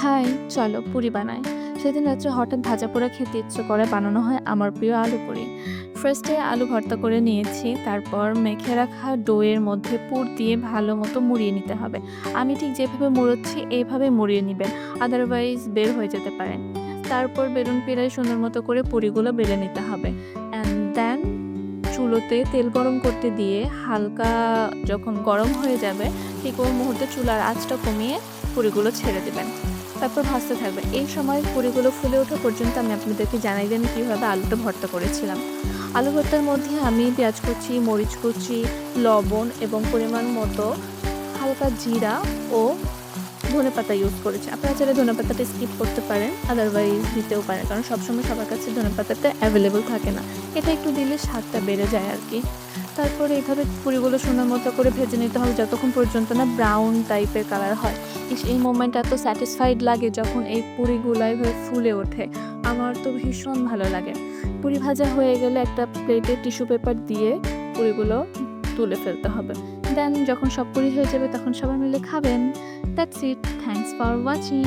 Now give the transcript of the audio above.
High, চলো পুরি বানাই। সেদিন রাত্রে হঠাৎ ভাজা পোড়া খেতে ইচ্ছে করে বানানো হয় আমার প্রিয় আলু পুরি। ফার্স্টে আলু ভর্তা করে নিয়েছি, তারপর মেখে রাখা ডোয়ের মধ্যে পুর দিয়ে ভালো মতো মুড়িয়ে নিতে হবে। আমি ঠিক যেভাবে মুড়োচ্ছি এইভাবে মুড়িয়ে নেবেন আদারওয়াইজ বের হয়ে যেতে পারে। তারপর বেলুন পিড়ায় সুন্দর মতো করে পুরিগুলো বেলে নিতে হবে। অ্যান্ড দেন চুলোতে তেল গরম করতে দিয়ে হালকা যখন গরম হয়ে যাবে, ঠিক ওই মুহূর্তে চুলার আঁচটা কমিয়ে পুরিগুলো ছেড়ে দেবেন। তারপর ভাজতে থাকবে। এই সময় পুরিগুলো ফুলে ওঠা পর্যন্ত আমি আপনাদেরকে জানাই দেন কীভাবে আলুটা ভর্তা করেছিলাম। আলু ভর্তার মধ্যে আমি পেঁয়াজ কুচি, মরিচ কুচি, লবণ এবং পরিমাণ মতো হালকা জিরা ও ধনে পাতা ইউজ করেছি। আপনারা চাইলে ধনে পাতাটা স্কিপ করতে পারেন আদারওয়াইজ দিতেও পারেন, কারণ সবসময় সবার কাছে ধনে পাতাটা অ্যাভেলেবল থাকে না। এটা একটু দিলে স্বাদটা বেড়ে যায় আর কি। তারপরে এইভাবে পুরিগুলো সুন্দর মতো করে ভেজে নিতে হবে যতক্ষণ পর্যন্ত না ব্রাউন টাইপের কালার হয়। এই মোমেন্ট এত স্যাটিসফাইড লাগে যখন এই পুরিগুলো এইভাবে ফুলে ওঠে। আমার তো ভীষণ ভালো লাগে। পুরি ভাজা হয়ে গেলে একটা প্লেটে টিস্যু পেপার দিয়ে পুরিগুলো তুলে ফেলতে হবে। দেন যখন সব পুরি হয়ে যাবে তখন সবাই মিলে খাবেন। That's it thanks for watching